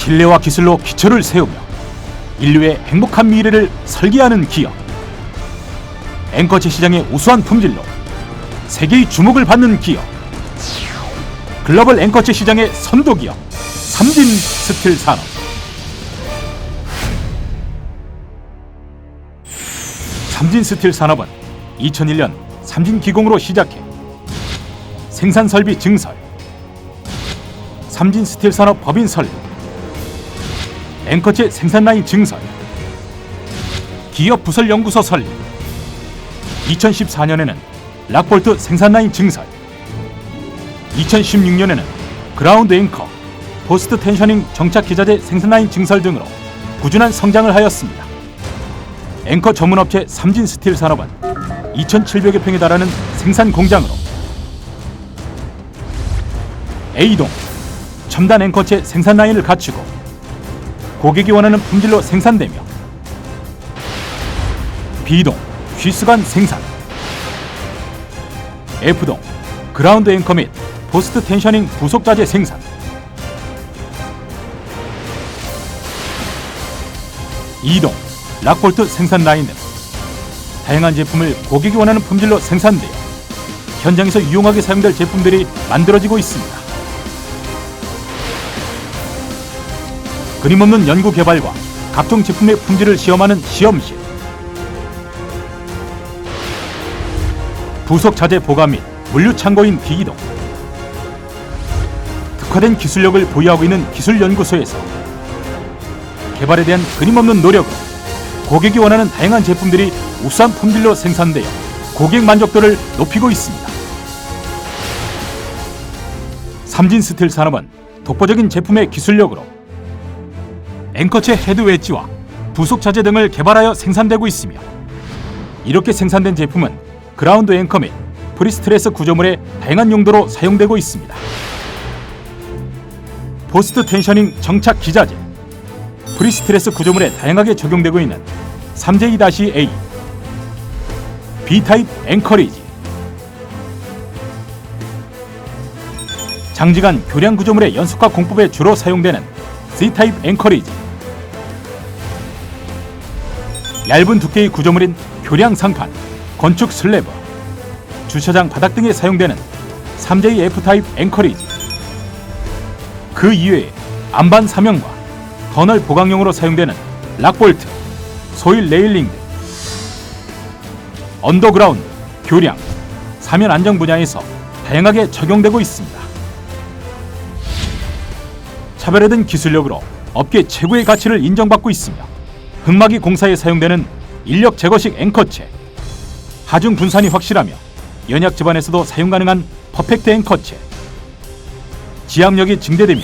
신뢰와 기술로 기초를 세우며 인류의 행복한 미래를 설계하는 기업. 앵커체 시장의 우수한 품질로 세계의 주목을 받는 기업. 글로벌 앵커체 시장의 선도 기업. 삼진 스틸 산업. 삼진 스틸 산업은 2001년 삼진 기공으로 시작해 생산 설비 증설, 삼진 스틸 산업 법인 설립, 앵커체 생산 라인 증설, 기업 부설 연구소 설립, 2014년에는 락볼트 생산 라인 증설, 2016년에는 그라운드 앵커, 포스트 텐셔닝 정착 기자재 생산 라인 증설 등으로 꾸준한 성장을 하였습니다. 앵커 전문업체 삼진 스틸 산업은 2,700여 평에 달하는 생산 공장으로 A동 첨단 앵커체 생산 라인을 갖추고 고객이 원하는 품질로 생산되며 B동 쉬스관 생산 F동 그라운드 앵커 및 포스트 텐셔닝 부속 자재 생산 이동 락볼트 생산 라인 등 다양한 제품을 고객이 원하는 품질로 생산되어 현장에서 유용하게 사용될 제품들이 만들어지고 있습니다. 끊임없는 연구 개발과 각종 제품의 품질을 시험하는 시험실 부속 자재 보관 및 물류 창고인 기기동 특화된 기술력을 보유하고 있는 기술연구소에서 개발에 대한 끊임없는 노력으로 고객이 원하는 다양한 제품들이 우수한 품질로 생산되어 고객 만족도를 높이고 있습니다. 삼진 스틸 산업은 독보적인 제품의 기술력으로 앵커체 헤드 웨지와 부속 자재 등을 개발하여 생산되고 있으며 이렇게 생산된 제품은 그라운드 앵커 및 프리스트레스 구조물의 다양한 용도로 사용되고 있습니다. 포스트 텐셔닝 정착 기자재 프리스트레스 구조물에 다양하게 적용되고 있는 3J-A B타입 앵커리지 장지간 교량 구조물의 연속화 공법에 주로 사용되는 C타입 앵커리지 얇은 두께의 구조물인 교량 상판, 건축 슬래브, 주차장 바닥 등에 사용되는 3J F타입 앵커리지 그 이외에 안반 사명과 터널 보강용으로 사용되는 락볼트, 소일 레일링 등 언더그라운드, 교량, 사면 안정 분야에서 다양하게 적용되고 있습니다. 차별화된 기술력으로 업계 최고의 가치를 인정받고 있으며 흑마기 공사에 사용되는 인력 제거식 앵커체, 하중 분산이 확실하며 연약 집안에서도 사용 가능한 퍼펙트 앵커체, 지압력이 증대되며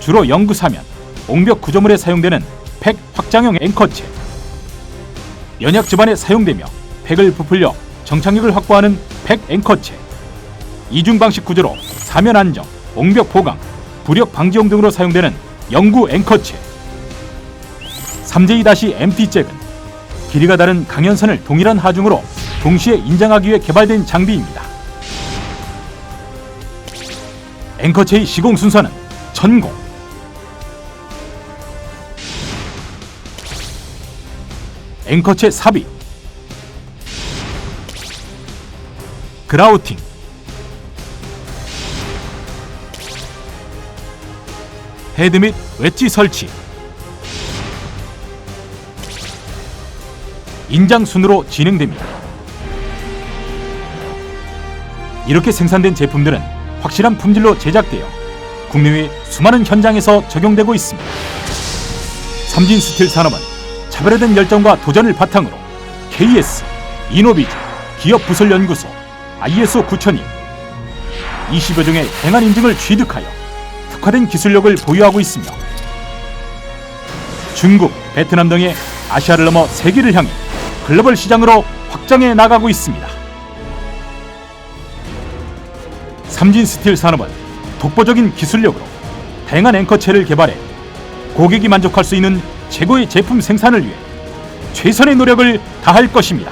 주로 영구 사면, 옹벽 구조물에 사용되는 팩 확장형 앵커체, 연약 집안에 사용되며 팩을 부풀려 정착력을 확보하는 팩 앵커체, 이중 방식 구조로 사면 안정, 옹벽 보강, 부력 방지용 등으로 사용되는 영구 앵커체, 3J-MT 잭은 길이가 다른 강연선을 동일한 하중으로 동시에 인장하기 위해 개발된 장비입니다. 앵커체의 시공 순서는 전공, 앵커체 삽입, 그라우팅, 헤드 및 웨지 설치, 인장 순으로 진행됩니다. 이렇게 생산된 제품들은 확실한 품질로 제작되어 국내외 수많은 현장에서 적용되고 있습니다. 삼진 스틸 산업은 차별화된 열정과 도전을 바탕으로 KS, 이노비즈, 기업 부설 연구소, ISO 9000이 20여 종의 다양한 인증을 취득하여 특화된 기술력을 보유하고 있으며 중국, 베트남 등의 아시아를 넘어 세계를 향해 글로벌 시장으로 확장해 나가고 있습니다. 삼진 스틸 산업은 독보적인 기술력으로 다양한 앵커체를 개발해 고객이 만족할 수 있는 최고의 제품 생산을 위해 최선의 노력을 다할 것입니다.